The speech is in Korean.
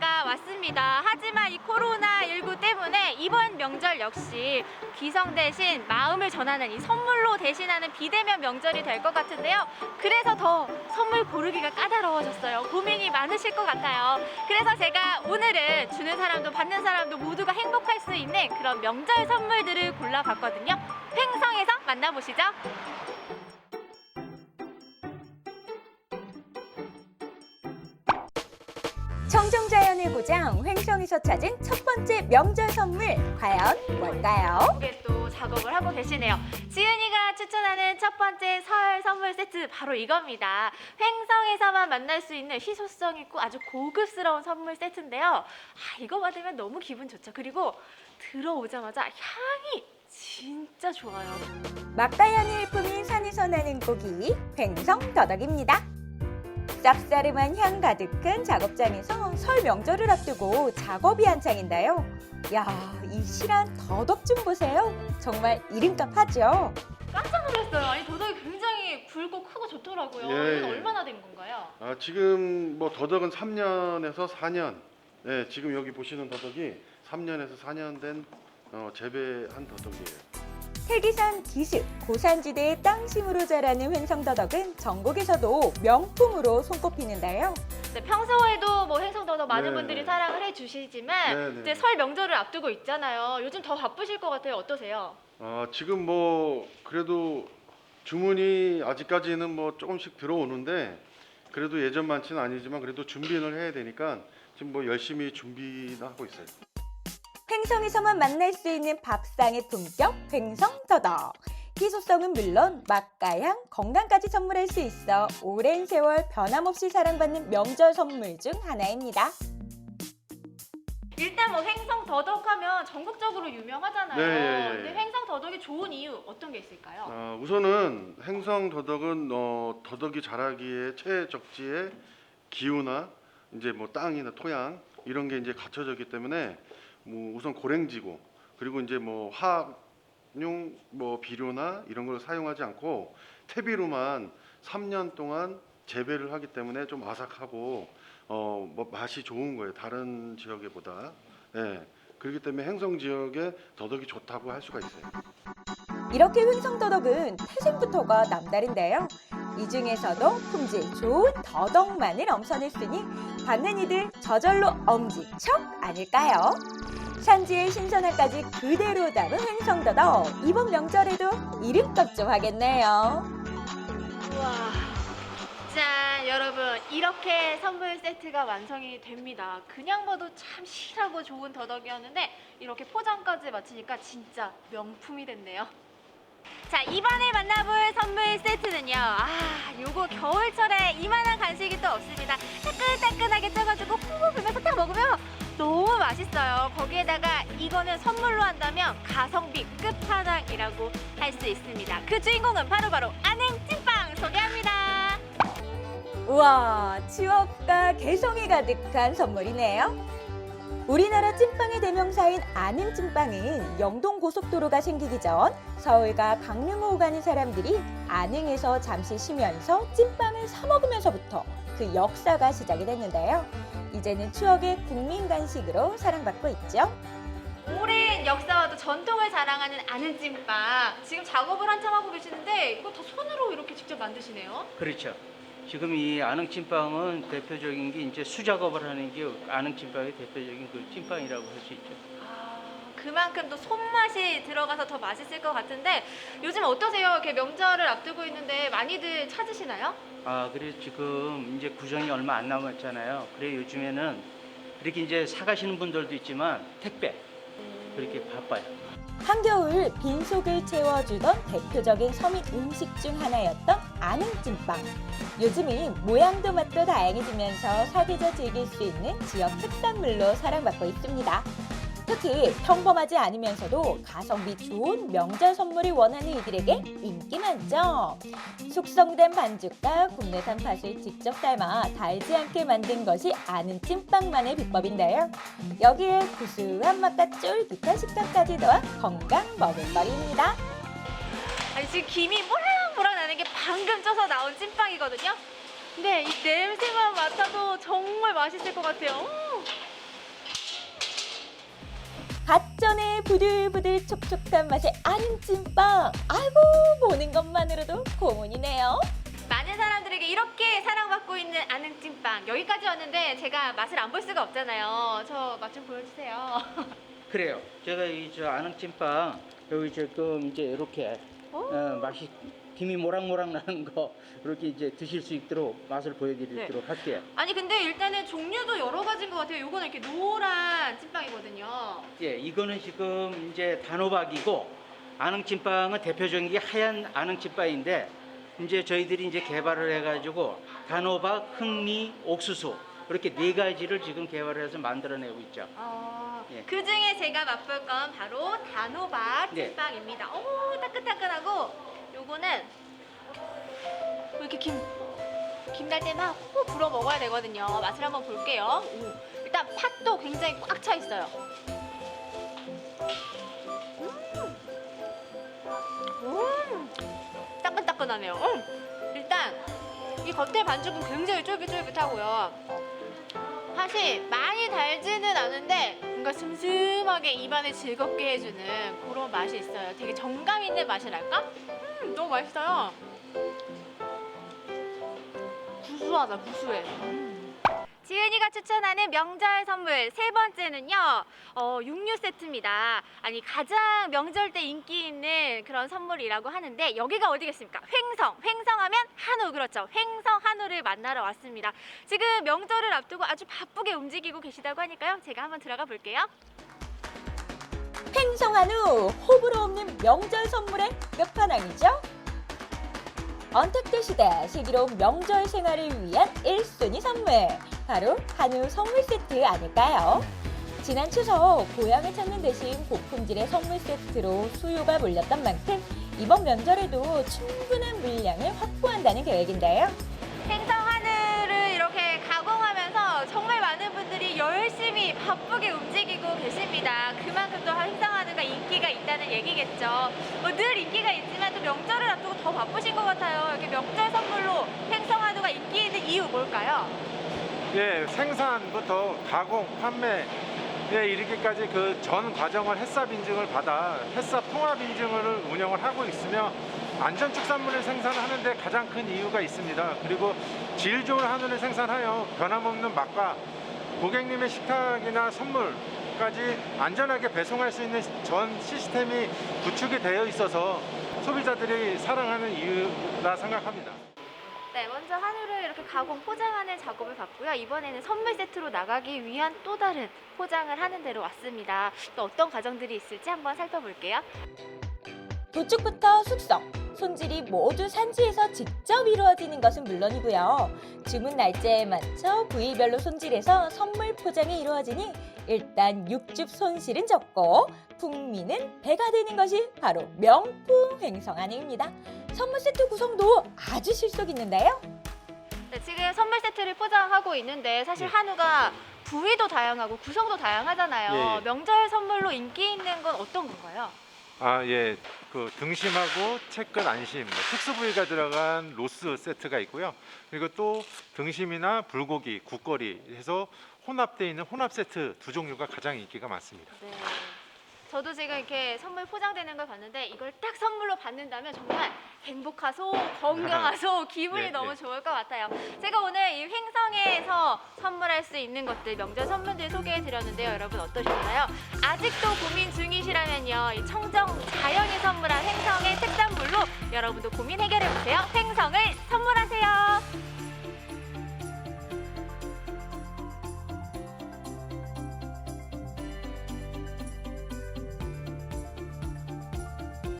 다가왔습니다. 하지만 이 코로나19 때문에 이번 명절 역시 기성 대신 마음을 전하는 이 선물로 대신하는 비대면 명절이 될 것 같은데요. 그래서 더 선물 고르기가 까다로워졌어요. 고민이 많으실 것 같아요. 그래서 제가 오늘은 주는 사람도 받는 사람도 모두가 행복할 수 있는 그런 명절 선물들을 골라봤거든요. 횡성에서 만나보시죠. 청정자연의 고장 횡성에서 찾은 첫 번째 명절 선물 과연 뭘까요? 이게 또 작업을 하고 계시네요. 지은이가 추천하는 첫 번째 설 선물 세트 바로 이겁니다. 횡성에서만 만날 수 있는 희소성 있고 아주 고급스러운 선물 세트인데요. 아, 이거 받으면 너무 기분 좋죠. 그리고 들어오자마자 향이 진짜 좋아요. 막다연의 일품인 산에서 나는 고기 횡성 더덕입니다. 쌉싸름한 향 가득한 작업장에서 설 명절을 앞두고 작업이 한창인데요. 야, 이 실한 더덕 좀 보세요. 정말 이름값 하죠. 깜짝 놀랐어요. 아니 도덕이 굉장히 굵고 크고 좋더라고요. 예, 이건 예. 얼마나 된 건가요? 아, 지금 뭐 더덕은 3년에서 4년. 네, 지금 여기 보시는 더덕이 3년에서 4년 된 어, 재배한 더덕이에요. 태기산 기슭 고산지대의 땅심으로 자라는 횡성더덕은 전국에서도 명품으로 손꼽히는데요. 네, 평소에도 뭐 행성더덕 많은 네. 분들이 사랑을 해주시지만 네, 네. 이제 설 명절을 앞두고 있잖아요. 요즘 더 바쁘실 것 같아요. 어떠세요? 아, 지금 뭐 그래도 주문이 아직까지는 뭐 조금씩 들어오는데 그래도 예전만치는 아니지만 그래도 준비를 해야 되니까 지금 뭐 열심히 준비나 하고 있어요. 횡성에서만 만날 수 있는 밥상의 품격 횡성더덕. 희소성은 물론 맛과 향, 건강까지 선물할 수 있어 오랜 세월 변함없이 사랑받는 명절 선물 중 하나입니다. 일단 뭐 횡성 더덕하면 전국적으로 유명하잖아요. 네, 예, 예, 예. 근데 횡성 더덕이 좋은 이유 어떤 게 있을까요? 아, 우선은 행성 더덕은 어, 더덕이 자라기에 최적지의 기후나 이제 뭐 땅이나 토양 이런 게 이제 갖춰져 있기 때문에 뭐 우선 고랭지고 그리고 이제 뭐 화학용 뭐 비료나 이런 걸 사용하지 않고 퇴비로만 3년 동안 재배를 하기 때문에 좀 아삭하고 어 뭐 맛이 좋은 거예요 다른 지역에 보다 예 그렇기 때문에 행성 지역에 더덕이 좋다고 할 수가 있어요. 이렇게 횡성더덕은 태생부터가 남다른데요. 이 중에서도 품질 좋은 더덕만을 엄선했으니 받는 이들 저절로 엄지척 아닐까요? 산지의 신선함까지 그대로 담은 횡성더덕 이번 명절에도 이름값 좀 하겠네요. 우와. 짠 여러분 이렇게 선물 세트가 완성이 됩니다. 그냥 봐도 참 실하고 좋은 더덕이었는데 이렇게 포장까지 마치니까 진짜 명품이 됐네요. 자 이번에 만나볼 선물 세트는요. 아 겨울철에 이만한 간식이 또 없습니다. 따끈따끈하게 쪄가지고 콩고 불면서 딱 먹으면 너무 맛있어요. 거기에다가 이거는 선물로 한다면 가성비 끝판왕이라고 할 수 있습니다. 그 주인공은 바로바로 아는 찐빵 소개합니다. 우와, 추억과 개성이 가득한 선물이네요. 우리나라 찐빵의 대명사인 아는 찐빵은 영동 고속도로가 생기기 전 서울과 강릉 오가는 사람들이 안흥에서 잠시 쉬면서 찐빵을 사 먹으면서부터 그 역사가 시작이 됐는데요. 이제는 추억의 국민 간식으로 사랑받고 있죠. 오랜 역사와도 전통을 자랑하는 아는 찐빵. 지금 작업을 한참 하고 계시는데 이거 다 손으로 이렇게 직접 만드시네요. 그렇죠. 지금 이 안흥찐빵은 대표적인 게 이제 수작업을 하는 게 안흥찐빵의 대표적인 그 찐빵이라고 할 수 있죠. 아, 그만큼 또 손맛이 들어가서 더 맛있을 것 같은데 요즘 어떠세요? 이렇게 명절을 앞두고 있는데 많이들 찾으시나요? 아, 그래서 지금 이제 구정이 얼마 안 남았잖아요. 그래 요즘에는 이렇게 이제 사가시는 분들도 있지만 택배 그렇게 바빠요. 한겨울 빈속을 채워주던 대표적인 서민 음식 중 하나였던 안흥찐빵. 요즘은 모양도 맛도 다양해지면서 사계절 즐길 수 있는 지역 특산물로 사랑받고 있습니다. 특히 평범하지 않으면서도 가성비 좋은 명절 선물을 원하는 이들에게 인기 많죠. 숙성된 반죽과 국내산 팥을 직접 삶아 달지 않게 만든 것이 아는 찐빵만의 비법인데요. 여기에 구수한 맛과 쫄깃한 식감까지 더한 건강 먹을거리입니다. 아니 지금 김이 모락 나는 게 방금 쪄서 나온 찐빵이거든요. 근데 이 냄새만 맡아도 정말 맛있을 것 같아요. 음. 갓전의 부들부들 촉촉한 맛의 아는 찐빵. 아이고 보는 것만으로도 고문이네요. 많은 사람들에게 이렇게 사랑받고 있는 아능찐빵 여기까지 왔는데 제가 맛을 안 볼 수가 없잖아요. 저 맛 좀 보여주세요. 그래요. 제가 이 저 아능찜빵 여기 지금 이제 이렇게 어, 맛이 김이 모락모락 나는 거 이렇게 이제 드실 수 있도록 맛을 보여드리도록 할게요. 아니 근데 일단은 종류도 여러 가지인 것 같아요. 요거는 이렇게 노란 찐빵이거든요. 예, 이거는 지금 이제 단호박이고 아능찜빵은 대표적인 게 하얀 아능찜빵인데 이제 저희들이 이제 개발을 해가지고 단호박, 흑미, 옥수수 이렇게 네 가지를 지금 개발을 해서 만들어내고 있죠. 어, 예. 그 중에 제가 맛볼 건 바로 단호박 네. 찐빵입니다. 오 따끈따끈하고 요거는 이렇게 김, 김날 때만 호 불어 먹어야 되거든요. 맛을 한번 볼게요. 오, 일단 팥도 굉장히 꽉 차 있어요. 음, 음, 따끈따끈하네요. 음, 일단 이 겉에 반죽은 굉장히 쫄깃쫄깃하고요. 사실 많이 달지는 않은데 뭔가 슴슴하게 입안을 즐겁게 해주는 그런 맛이 있어요. 되게 정감 있는 맛이랄까? 음, 너무 맛있어요. 구수하다, 구수해. 지은이가 추천하는 명절 선물 세 번째는요, 어, 육류 세트입니다. 아니, 가장 명절 때 인기 있는 그런 선물이라고 하는데, 여기가 어디겠습니까? 횡성. 횡성하면 한우, 그렇죠. 횡성 한우를 만나러 왔습니다. 지금 명절을 앞두고 아주 바쁘게 움직이고 계시다고 하니까요. 제가 한번 들어가 볼게요. 횡성한 후 호불호 없는 명절 선물의 끝판왕이죠. 언택트 시대 슬기로운 명절 생활을 위한 1순위 선물 바로 한우 선물 세트 아닐까요? 지난 추석 고향을 찾는 대신 고품질의 선물 세트로 수요가 몰렸던 만큼 이번 면절에도 충분한 물량을 확보한다는 계획인데요. 생선 한우를 이렇게 가공하면서 정말 많은 분들이 열심히 바쁘게 움직이고 계십니다. 그만큼 또 한우가 인기가 있다는 얘기겠죠. 뭐 늘 인기가 있지만 또 명절을 앞두고 더 바쁘신 것 같아요. 이렇게 명절 선물로 한우가 인기 있는 이유 뭘까요? 예, 생산부터 가공, 판매에 이르기까지 그 전 과정을 햇삽 인증을 받아 햇삽 통합 인증을 운영을 하고 있으며 안전 축산물을 생산하는데 가장 큰 이유가 있습니다. 그리고 질 좋은 한우를 생산하여 변함없는 맛과 고객님의 식탁이나 선물 까지 안전하게 배송할 수 있는 전 시스템이 구축이 되어 있어서 소비자들이 사랑하는 이유라 생각합니다. 네, 먼저 한우를 이렇게 가공 포장하는 작업을 봤고요. 이번에는 선물 세트로 나가기 위한 또 다른 포장을 하는 데로 왔습니다. 또 어떤 과정들이 있을지 한번 살펴볼게요. 도축부터 숙성, 손질이 모두 산지에서 직접 이루어지는 것은 물론이고요. 주문 날짜에 맞춰 부위별로 손질해서 선물 포장이 이루어지니 일단 육즙 손실은 적고 풍미는 배가 되는 것이 바로 명품 횡성 한우입니다. 선물 세트 구성도 아주 실속 있는데요. 네, 지금 선물 세트를 포장하고 있는데 사실 한우가 부위도 다양하고 구성도 다양하잖아요. 예, 예. 명절 선물로 인기 있는 건 어떤 건가요? 아, 예. 그 등심하고 채끝 안심, 뭐 특수 부위가 들어간 로스 세트가 있고요. 그리고 또 등심이나 불고기, 국거리 해서 혼합되어 있는 혼합 세트 두 종류가 가장 인기가 많습니다. 네. 저도 지금 이렇게 선물 포장되는 걸 봤는데 이걸 딱 선물로 받는다면 정말 행복하소, 건강하소, 기분이 네, 너무 네. 좋을 것 같아요. 제가 오늘 이 횡성에서 선물할 수 있는 것들, 명절 선물들 소개해 드렸는데요. 여러분 어떠셨나요? 아직도 고민 중이시라면요. 이 청정 자연이 선물한 횡성의 특산물로 여러분도 고민 해결해 보세요. 횡성을 선물하세요.